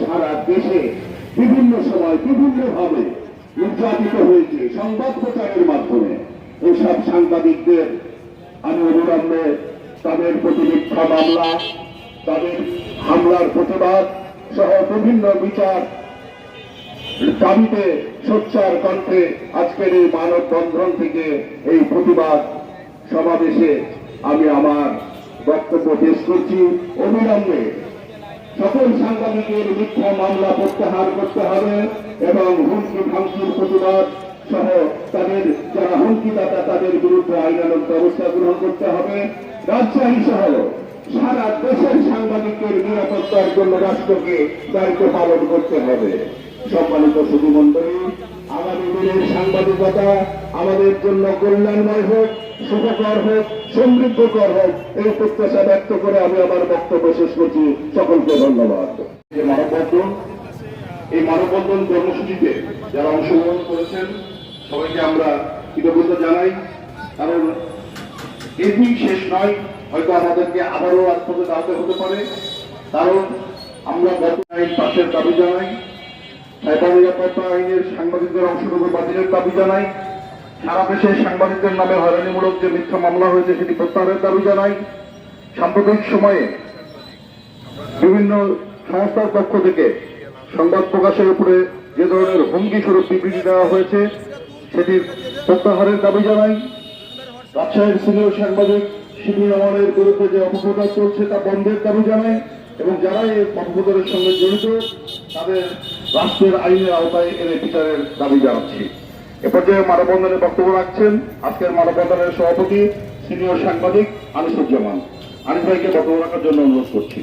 সারা দেশে বিভিন্ন সময় বিভিন্ন ভাবে নির্যাতিত হয়েছে সংবাদ প্রচারের মাধ্যমে। এইসব সাংবাদিকদের আমি অবিলম্বে তাদের প্রতি মিথ্যা মামলা, তাদের হামলার প্রতিবাদ সহ বিভিন্ন বিচার দাবিতে সোচ্চার কণ্ঠে আজকের এই মানব বন্ধন থেকে এই প্রতিবাদ সমাবেশে আমি আমার বক্তব্য পেশ করছি। অবিলম্বে সকল সাংবাদিকের মিথ্যা মামলা প্রত্যাহার করতে হবে এবং হুমকি ভাঙচুর প্রতিবাদ সহ তাদের, যারা হুমকিদাতা, তাদের বিরুদ্ধে আইনানুগ ব্যবস্থা গ্রহণ করতে হবে। রাজশাহী সহ সারা দেশের সাংবাদিকের নিরাপত্তার জন্য রাষ্ট্রকে দায়িত্ব পালন করতে হবে। সম্মানিত সুধী মন্ডলী আগামী দিনের সাংবাদিকতা আমাদের জন্য কল্যাণময় হোক। সুখকর হোক, সমৃদ্ধকর হোক, এই প্রত্যাশা ব্যক্ত করে আমি আমার বক্তব্য শেষ করছি। সকলকে ধন্যবাদ। মানববন্ধন, এই মানববন্ধন কর্মসূচিতে যারা অংশগ্রহণ করেছেন, সবাইকে আমরা কৃতজ্ঞতা জানাই। কারণ এটি শেষ নয়, হয়তো আমাদেরকে আবারও রাজপথে দাঁড়াতে হতে পারে। কারণ আমরা গত আইন পাশের দাবি জানাই, সাইবার নিরাপত্তা আইনের সাংবাদিকদের অংশগ্রহণ বাতিলের দাবি জানাই। সারা দেশে সাংবাদিকদের নামে হয়রানিমূলক যে মিথ্যা মামলা হয়েছে সেটি প্রত্যাহারের দাবি জানাই। সাম্প্রতিক সময়ে বিভিন্ন সংস্থার পক্ষ থেকে সংবাদ প্রকাশের উপরে যে ধরনের হুমকি স্বরূপ বিবৃতি দেওয়া হয়েছে, সেটির প্রত্যাহারের দাবি জানাই। রাজশাহীর সিনিয়র সাংবাদিক শিবুর রহমানের বিরুদ্ধে যে অপপ্রচার চলছে তা বন্ধের দাবি জানাই এবং যারা এই অপপ্রচারের সঙ্গে জড়িত, তাদের রাষ্ট্রের আইনের আওতায় এনে বিচারের দাবি জানাচ্ছি। এ পর্যায়ে মানববন্ধনে বক্তব্য রাখছেন আজকের মানববন্ধনের সভাপতি সিনিয়র সাংবাদিক আনিসুজ্জামান। আনিস ভাইকে বক্তব্য রাখার জন্য অনুরোধ করছি।